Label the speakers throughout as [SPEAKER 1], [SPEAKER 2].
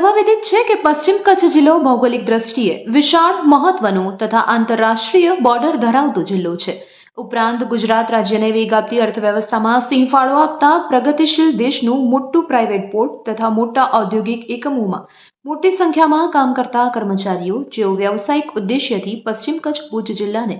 [SPEAKER 1] સર્વવિદિત છે કે પશ્ચિમ કચ્છ જિલ્લો ભૌગોલિક દ્રષ્ટિએ વિશાળ, મહત્વનો તથા આંતરરાષ્ટ્રીય બોર્ડર ધરાવતો જિલ્લો છે. ઉપરાંત ગુજરાત રાજ્યને વેગ આપતી અર્થવ્યવસ્થામાં સિંહફાળો આપતા પ્રગતિશીલ દેશનું મોટું પ્રાઇવેટ પોર્ટ તથા મોટા ઔદ્યોગિક એકમોમાં મોટી સંખ્યામાં કામ કરતા કર્મચારીઓ, જેઓ વ્યવસાયિક ઉદ્દેશ્યથી પશ્ચિમ કચ્છ ભુજ જિલ્લાને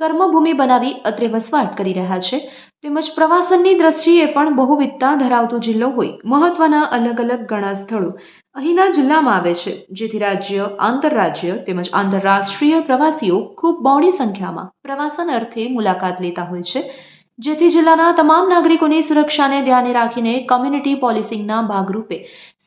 [SPEAKER 1] કર્મભૂમિ બનાવી અત્રે વસવાટ કરી રહ્યા છે. તેમજ પ્રવાસનની દ્રષ્ટિએ પણ બહુવિધતા ધરાવતો જિલ્લો હોય. મહત્વના અલગ અલગ ઘણા સ્થળો અહીંના જિલ્લામાં આવે છે. જેથી રાજ્ય, આંતરરાજ્ય તેમજ આંતરરાષ્ટ્રીય પ્રવાસીઓ ખૂબ બહોળી સંખ્યામાં પ્રવાસન અર્થે મુલાકાત લેતા હોય છે. જેથી જિલ્લાના તમામ નાગરિકોની સુરક્ષાને ધ્યાને રાખીને કમ્યુનિટી પોલિસિંગના ભાગરૂપે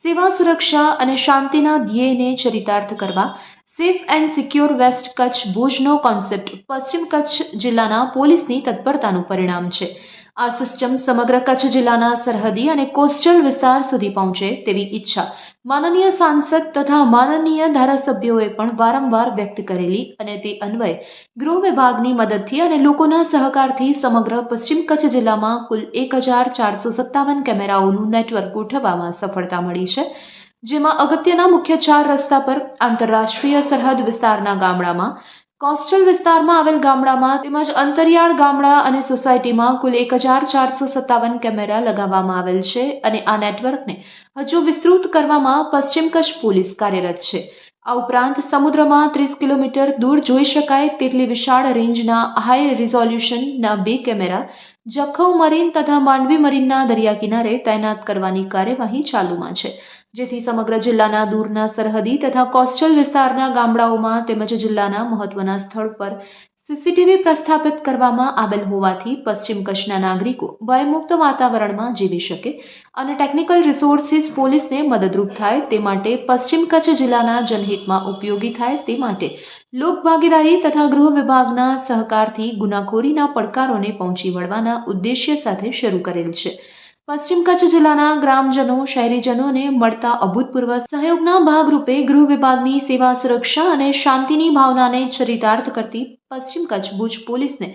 [SPEAKER 1] સેવા સુરક્ષા અને શાંતિના ધ્યેયને ચરિતાર્થ કરવા safe and secure west Kutch ભુજનો concept પશ્ચિમ કચ્છ જિલ્લાના પોલીસની તત્પરતાનું પરિણામ છે. આ સિસ્ટમ સમગ્ર કચ્છ જિલ્લાના સરહદી અને કોસ્ટલ વિસ્તાર સુધી પહોંચે તેવી ઈચ્છા માનનીય સાંસદ તથા માનનીય ધારાસભ્યોએ પણ વારંવાર વ્યક્ત કરેલી અને તે અન્વયે ગૃહ વિભાગની મદદથી અને લોકોના સહકારથી સમગ્ર પશ્ચિમ કચ્છ જિલ્લામાં કુલ એક હજાર ચારસો સત્તાવન કેમેરાઓનું નેટવર્ક ગોઠવવામાં સફળતા મળી છે. જેમાં અગત્યના મુખ્ય ચાર રસ્તા પર આંતરરાષ્ટ્રીય સરહદ વિસ્તારના ગામડામાં, કોસ્ટલ વિસ્તારમાં આવેલ ગામડામાં તેમજ અંતરિયાળ ગામડા અને સોસાયટીમાં કુલ એક હજાર ચારસો સત્તાવન કેમેરા લગાવવામાં આવેલ છે અને આ નેટવર્કને હજુ વિસ્તૃત કરવામાં પશ્ચિમ કચ્છ પોલીસ કાર્યરત છે. આ ઉપરાંત સમુદ્રમાં ત્રીસ કિલોમીટર દૂર જોઈ શકાય તેટલી વિશાળ રેન્જના હાઈ રિઝોલ્યુશનના બે કેમેરા જખૌ મરીન તથા માંડવી મરીનના દરિયા કિનારે તૈનાત કરવાની કાર્યવાહી ચાલુમાં છે. જેથી સમગ્ર જિલ્લાના દૂરના સરહદી તથા કોસ્ટલ વિસ્તારના ગામડાઓમાં તેમજ જિલ્લાના મહત્વના સ્થળ પર સીસીટીવી પ્રસ્થાપિત કરવામાં આવેલ હોવાથી પશ્ચિમ કચ્છના નાગરિકો ભયમુક્ત વાતાવરણમાં જીવી શકે અને ટેકનિકલ રિસોર્સિસ પોલીસને મદદરૂપ થાય તે માટે પશ્ચિમ કચ્છ જિલ્લાના જનહિતમાં ઉપયોગી થાય તે માટે લોકભાગીદારી તથા ગૃહ વિભાગના સહકારથી ગુનાખોરીના પડકારોને પહોંચી વળવાના ઉદ્દેશ્ય સાથે શરૂ કરેલ છે. પશ્ચિમ કચ્છ જિલ્લાના ગ્રામજનો, શહેરીજનોને મળતા અભૂતપૂર્વ સહયોગના ભાગરૂપે ગૃહ વિભાગની સેવા સુરક્ષા અને શાંતિની ભાવનાને ચરિતાર્થ કરતી પશ્ચિમ કચ્છ ભુજ પોલીસને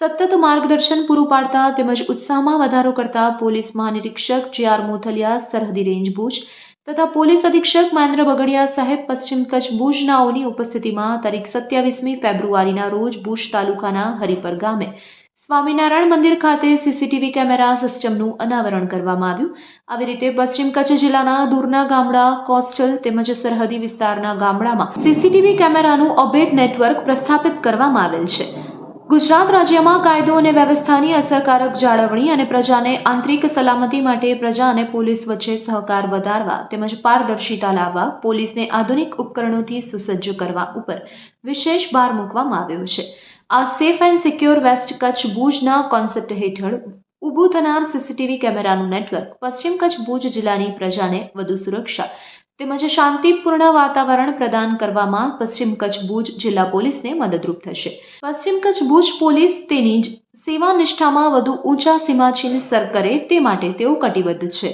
[SPEAKER 1] સતત માર્ગદર્શન પૂરું પાડતા તેમજ ઉત્સાહમાં વધારો કરતા પોલીસ મહાનિરીક્ષક જે આર મોથલિયા, સરહદી રેન્જ ભુજ તથા પોલીસ અધિક્ષક મહેન્દ્ર બગડિયા સાહેબ પશ્ચિમ કચ્છ ભુજનાઓની ઉપસ્થિતિમાં તારીખ સત્યાવીસમી ફેબ્રુઆરીના રોજ ભુજ તાલુકાના હરિપર ગામે સ્વામિનારાયણ મંદિર ખાતે સીસીટીવી કેમેરા સિસ્ટમનું અનાવરણ કરવામાં આવ્યું. આવી રીતે પશ્ચિમ કચ્છ જિલ્લાના દૂરના ગામડા, કોસ્ટલ તેમજ સરહદી વિસ્તારના ગામડામાં સીસીટીવી કેમેરાનું અભેદ નેટવર્ક પ્રસ્થાપિત કરવામાં આવેલ છે. ગુજરાત રાજ્યમાં કાયદો અને વ્યવસ્થાની અસરકારક જાળવણી અને પ્રજાને આંતરિક સલામતી માટે પ્રજા અને પોલીસ વચ્ચે સહકાર વધારવા તેમજ પારદર્શિતા લાવવા પોલીસને આધુનિક ઉપકરણોથી સુસજ્જ કરવા ઉપર વિશેષ ભાર મૂકવામાં આવ્યો છે. આ safe and secure west Kutch ભુજના કોન્સેપ્ટ હેઠળ ઊભું થનાર સીસીટીવી કેમેરાનું નેટવર્ક પશ્ચિમ કચ્છ ભુજ જિલ્લાની પ્રજાને વધુ સુરક્ષા તેમજ શાંતિપૂર્ણ વાતાવરણ પ્રદાન કરવામાં પશ્ચિમ કચ્છ ભુજ જિલ્લા પોલીસને મદદરૂપ થશે. પશ્ચિમ કચ્છ ભુજ પોલીસ તેની જ સેવા નિષ્ઠામાં વધુ ઊંચા સીમાચિહ્ન સર કરે તે માટે તેઓ કટિબદ્ધ છે.